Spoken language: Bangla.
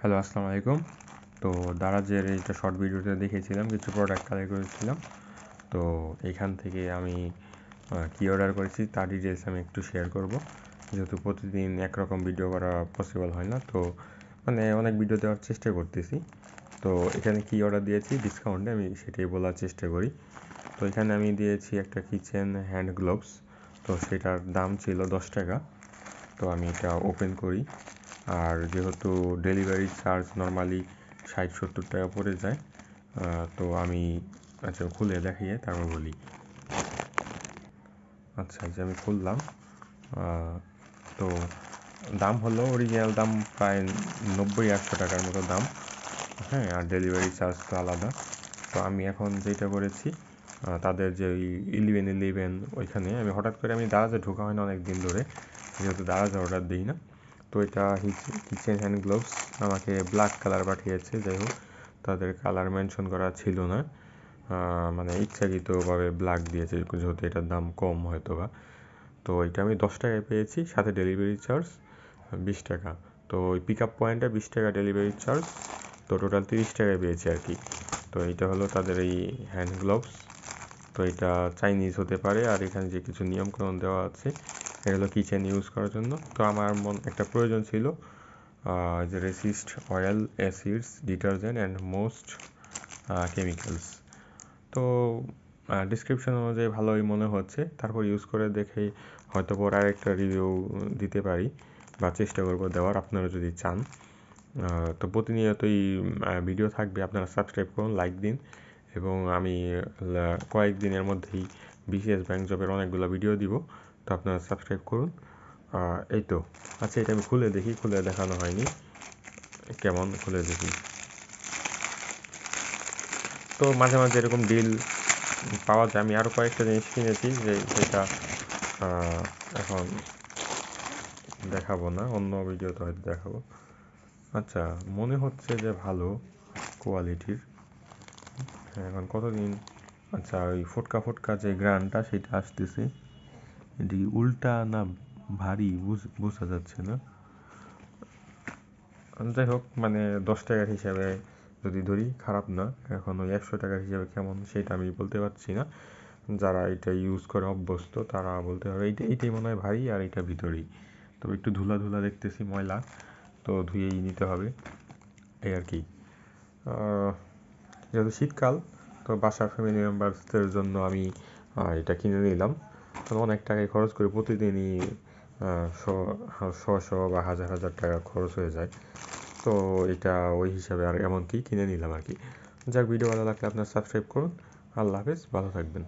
হ্যালো, আসসালামু আলাইকুম। তো দারাজের এইটা শর্ট ভিডিওতে দেখেছিলাম কিছু প্রোডাক্ট কালেক্ট করেছিলাম। তো এখান থেকে আমি কি অর্ডার করেছি তার ডিটেলস আমি একটু শেয়ার করব। যেহেতু প্রতিদিন একরকম ভিডিও করা পসিবল হয় না, তো মানে অনেক ভিডিও দেওয়ার চেষ্টা করতেছি। তো এখানে কি অর্ডার দিয়েছি ডিসকাউন্টে আমি সেটাই বলার চেষ্টা করি। তো এখানে আমি দিয়েছি একটা কিচেন হ্যান্ড গ্লোভস তো সেটার দাম ছিল দশ টাকা। তো আমি এটা ওপেন করি। আর যেহেতু ডেলিভারি চার্জ নর্মালি ষাট, সত্তর টাকা পড়ে যায় তো আমি আচ্ছা খুলে দেখিয়ে তারপর বলি। আচ্ছা যে আমি খুললাম তো দাম হলো অরিজিনাল দাম প্রায় নব্বই একশো টাকার মতো দাম হ্যাঁ আর ডেলিভারি চার্জ তো আলাদা। তো আমি এখন যেটা করেছি তাদের যে ওই ইলেভেন ইলেভেন ওইখানে আমি হঠাৎ করে আমি দারাজে ঢোকা হয় না অনেক দিন ধরে, যেহেতু দারাজে অর্ডার দিই না। তো এটা কিচেন হ্যান্ড গ্লোভস আমাকে ব্ল্যাক কালার পাঠিয়েছে, যাই হোক, তাদের কালার মেনশন করা ছিল না। মানে ইচ্ছাকৃতভাবে ব্ল্যাক দিয়েছে, যেহেতু এটার দাম কম হয়তো বা তো এটা আমি দশ টাকায় পেয়েছি, সাথে ডেলিভারি চার্জ বিশ টাকা। তো ওই পিক আপ পয়েন্টে বিশ টাকা ডেলিভারি চার্জ তো টোটাল তিরিশ টাকায় পেয়েছি আর কি। তো এটা হলো তাদের এই হ্যান্ড গ্লোভস তো এটা চাইনিজ হতে পারে, আর এখানে যে কিছু নিয়মকানুন দেওয়া আছে এগুলো কিচেন ইউজ করার জন্য। তো আমার মন একটা প্রয়োজন ছিল যে resist oil acids detergent and most chemicals তো ডিসক্রিপশন অনুযায়ী ভালোই মনে হচ্ছে। তারপর ইউজ করে দেখেই হয়তো পর আরেকটা রিভিউ দিতে পারি বা চেষ্টা করব দেওয়ার, আপনারা যদি চান। তো প্রতিনিয়তই ভিডিও থাকবে। আপনারা সাবস্ক্রাইব করুন লাইক দিন এবং আমি কয়েকদিনের মধ্যেই বিসিএস ব্যাংক জবের অনেকগুলো ভিডিও দিব। তো আপনারা সাবস্ক্রাইব করুন। এই তো আচ্ছা এটা আমি খুলে দেখি, খুলে দেখানো হয়নি। কেমন খুলে দেখি? তো মাঝে মাঝে এরকম ডিল পাওয়া যায়। আমি আরও কয়েকটা জিনিস কিনেছি যে সেটা এখন দেখাবো না, অন্য ভিডিওতে হয়তো দেখাবো। আচ্ছা মনে হচ্ছে যে ভালো কোয়ালিটির এখন কতদিন? আচ্ছা ওই ফোটকা ফোটকা যে গ্রানটা, সেটা আসতেছে। এটি উল্টা না ভারী বোঝা যাচ্ছে না। যাই হোক মানে দশ টাকার হিসাবে যদি ধরি, খারাপ না। এখন ওই একশো টাকার হিসাবে কেমন সেটা আমি বলতে পারছি না। যারা এটা ইউজ করে অভ্যস্ত, তারা বলতে পারবে, এইটা, এইটাই মনে হয় ভারী আর এটা ভিতরেই। তবে একটু ধুলা ধুলা দেখতেছি ময়লা, তো ধুয়েই নিতে হবে, এই আর কি। যেহেতু শীতকাল, তো বাসার ফ্যামিলি মেম্বার্সদের জন্য আমি এটা কিনে নিলাম। কারণ অনেক টাকায় খরচ করে। প্রতিদিনই ছশো বা হাজার হাজার টাকা খরচ হয়ে যায়। তো এটা ওই হিসাবে আর এমনকি কিনে নিলাম আর কি। যাক ভিডিও ভালো লাগলে আপনার সাবস্ক্রাইব করুন। আল্লাহ হাফেজ, ভালো থাকবেন।